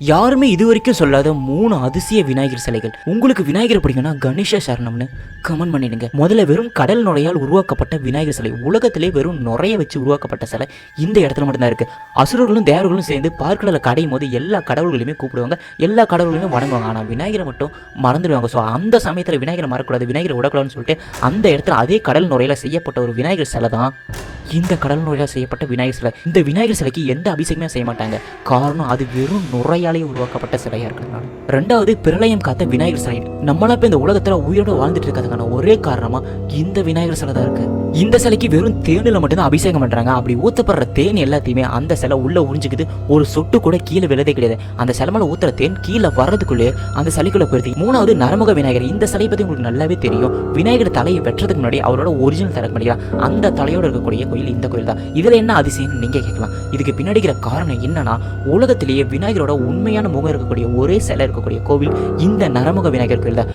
யாருமே இது வரைக்கும் சொல்லாத மூணு அதிசய விநாயகர் சிலைகள். உங்களுக்கு விநாயகர் பிடிக்கும்னா கணேஷ சரணம்னு கமெண்ட் பண்ணிடுங்க. முதல்ல வெறும் கடல் நுரையால் உருவாக்கப்பட்ட விநாயகர் சிலை. உலகத்திலே வெறும் நுறைய வச்சு உருவாக்கப்பட்ட சிலை இந்த இடத்துல மட்டும்தான் இருக்கு. அசுரர்களும் தேவர்களும் சேர்ந்து பார்க்கடலை கடையும் போது எல்லா கடவுள்களையுமே கூப்பிடுவாங்க. எல்லா கடவுள்களையுமே வணங்குவாங்க. ஆனால் விநாயகரை மட்டும் மறந்துடுவாங்க. ஸோ அந்த சமயத்தில் விநாயகரை மறக்கக்கூடாது. விநாயகரை விடக்கூடாதுன்னு சொல்லிட்டு அந்த இடத்துல அதே கடல் நுரையில செய்யப்பட்ட ஒரு விநாயகர் சிலை தான் இந்த கடல் நோயால் செய்யப்பட்ட விநாயகர் சிலை. இந்த விநாயகர் சிலைக்கு எந்த அபிஷேகமே செய்ய மாட்டாங்க. காரணம் அது வெறும் நுரையாலே உருவாக்கப்பட்ட சிலையா இருக்கிறதுனால. ரெண்டாவது பிரளயம் காத்த விநாயகர் சிலை. நம்மளா இப்போ இந்த உலகத்துல உயிரோட வாழ்ந்துட்டு இருக்கிறதுக்கான ஒரே காரணமா இந்த விநாயகர் சிலை தான் இருக்கு. இந்த சிலைக்கு வெறும் தேனில் மட்டும்தான் அபிஷேகம் பண்றாங்க. அப்படி ஊத்தப்படுற தேன் எல்லாத்தையுமே அந்த சிலை உள்ள உறிஞ்சுக்குது. ஒரு சொட்டு கூட கீழே விழுதே கிடையாது. அந்த சிலை மேல ஊத்துற தேன் கீழே வர்றதுக்குள்ளே அந்த சிலைக்குள்ள போயிருது மூணாவது நரமுக விநாயகர். இந்த சிலை பத்தி உங்களுக்கு நல்லாவே தெரியும். விநாயகர் தலையை வெட்டுறதுக்கு முன்னாடி அவரோட ஒரிஜினல் தலை பண்ணிக்கலாம் அந்த தலையோட இருக்கக்கூடிய கோயில் இந்த கோயில் தான். இதுல என்ன அதிசயம் நீங்க கேட்கலாம். இதுக்கு பின்னாடி இருக்கிற காரணம் என்னன்னா உலகத்திலேயே விநாயகரோட உண்மையான முகம் இருக்கக்கூடிய ஒரே சிலை இருக்கக்கூடிய கோவில் இந்த நரமுக விநாயகர் கோயில் தான்.